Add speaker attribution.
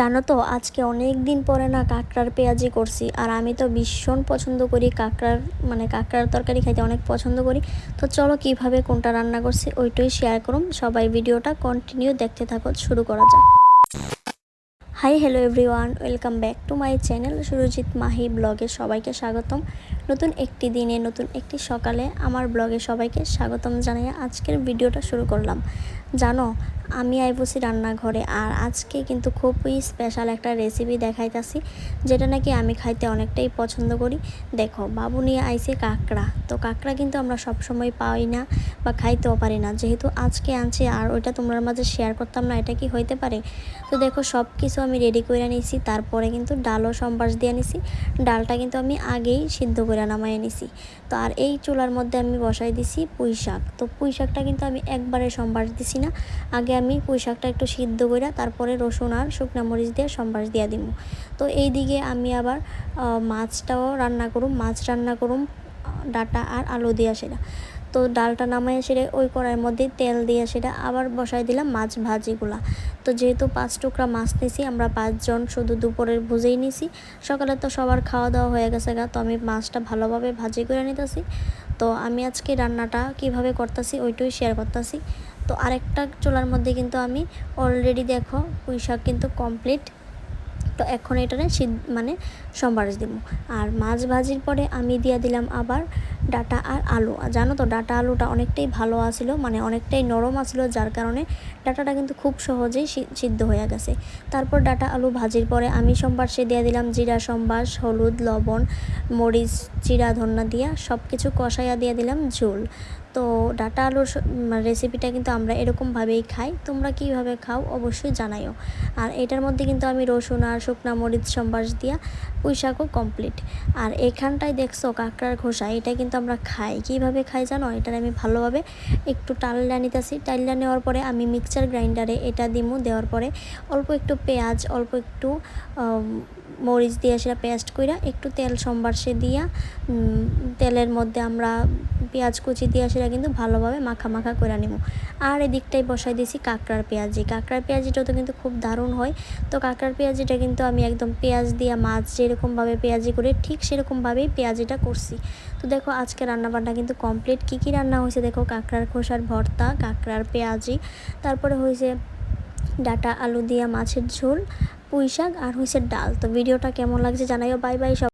Speaker 1: জানো তো, আজকে অনেক দিন পরে না কাঁকড়ার পেঁয়াজি করছি। আর আমি তো ভীষণ পছন্দ করি কাঁকড়ার মানে কাঁকড়ার তরকারি খাইতে অনেক পছন্দ করি। তো চলো কীভাবে কোনটা রান্না করছি ওইটাই শেয়ার করুন। সবাই ভিডিওটা কন্টিনিউ দেখতে থাকো, শুরু করা যাক। Hi hello everyone welcome back to my channel Surajit Mahi ব্লগে সবাইকে স্বাগতম। নতুন একটি দিনে, নতুন একটি সকালে আমার ব্লগে সবাইকে স্বাগতম জানিয়ে আজকের ভিডিওটা শুরু করলাম। জানো, আমি আইবসি রান্নাঘরে, আর আজকে কিন্তু খুবই স্পেশাল একটা রেসিপি দেখাইতাছি, যেটা নাকি আমি খাইতে অনেকটাই পছন্দ করি। দেখো, বাবু নিয়ে আইছে কাঁকড়া, তো কাঁকড়া কিন্তু আমরা সবসময় পাই না বা খাইতেও পারি না। যেহেতু আজকে আনছি, আর ওইটা তোমার মাঝে শেয়ার করতাম না, এটা কি হইতে পারে? তো দেখো সব কিছু আমি রেডি করে নিছি, তারপরে কিন্তু ডালও সম্বাস দিয়ে নিছি, ডালটা কিন্তু আমি আগেই সিদ্ধ করে নামাই নিছি। তো আর এই চুলার মধ্যে আমি বসাই দিছি পুঁই শাক তো পুঁই শাকটা কিন্তু আমি একবারে সম্বাস দিছি না আগে আমি পুঁই শাকটা একটু সিদ্ধ করে তারপরে রসুন আর শুকনো মরিচ দিয়ে সম্বাস দিয়ে দিব তো এই দিকে আমি আবার মাছটাও রান্না করুম, মাছ রান্না করুম, ডাটা আর আলু দিয়া সেটা তো ডালটা নামাই সেটা ওই কড়াইয়ের মধ্যে তেল দিয়ে সেটা আবার বসাই দিলাম মাছ ভাজিগুলা। তো যেহেতু পাঁচ টুকরা মাছ নিছি, আমরা পাঁচজন শুধু দুপুরের ভুজেই নিছি, সকালে তো সবার খাওয়া দাওয়া হয়ে গেছে গা, তো আমি মাছটা ভালোভাবে ভাজি করে নিতেছি। তো আমি আজকে রান্নাটা কীভাবে করতেছি ওইটাই শেয়ার করতেছি। তো আরেকটা চুলার মধ্যে কিন্তু আমি অলরেডি দেখো পুঁই শাক কিন্তু কমপ্লিট তো এখন এটারে মানে সম্বাস দিব। আর মাছ ভাজির পরে আমি দিয়ে দিলাম আবার ডাটা আর আলু। জানো তো, ডাটা আলুটা অনেকটাই ভালো আসিল মানে অনেকটাই নরম আসিল যার কারণে ডাটাটা কিন্তু খুব সহজেই সিদ্ধ হয়ে গেছে। তারপর ডাটা আলু ভাজির পরে আমি সম্বাসে দিয়ে দিলাম জিরা সম্বাস হলুদ, লবণ, মরিচ জিরা ধন্যা দিয়া সব কিছু কষাইয়া দিয়ে দিলাম ঝোল। তো ডাটা আলুর রেসিপিটা কিন্তু আমরা এরকমভাবেই খাই। তোমরা কীভাবে খাও অবশ্যই জানাইও। আর এটার মধ্যে কিন্তু আমি রসুন আর শুকনা মরিচ সম্বাস দিয়া পুঁই শাকও কমপ্লিট আর এখানটায় দেখছ কাঁকড়ার ঘোষা এটা কিন্তু আমরা খাই। কীভাবে খাই জানো? এটার আমি ভালোভাবে একটু টাল্লা নিতেছি। টাল্লা নেওয়ার পরে আমি মিক্সচার গ্রাইন্ডারে এটা দিমু। দেওয়ার পরে অল্প একটু পেঁয়াজ, অল্প একটু মরিচ দিয়ে সেটা পেস্ট কইরা একটু তেল সম্বাসে দিয়া তেলের মধ্যে আমরা পেঁয়াজ কুচি দিয়ে সেটা কিন্তু ভালোভাবে মাখা মাখা করে নিব আর এদিকটাই বসাই দিয়েছি কাঁকড়ার পেঁয়াজি। কাঁকড়ার পেঁয়াজিটা তো কিন্তু খুব দারুণ হয়। তো কাঁকড়ার পেঁয়াজিটা কিন্তু আমি একদম পেঁয়াজ দিয়ে মাছ যেরকমভাবে পেঁয়াজি করে ঠিক সেরকমভাবেই পেঁয়াজিটা করছি। তো দেখো আজকে রান্নাবান্না কিন্তু কমপ্লিট। কী কী রান্না হয়েছে দেখো? কাঁকড়ার খোসার ভর্তা, কাঁকড়ার পেঁয়াজি, তারপরে হয়েছে ডাটা আলু দিয়া মাছের ঝোল পুঁই শাক আর হয়েছে ডাল। তো ভিডিওটা কেমন লাগছে জানাইও। বাই বাই সব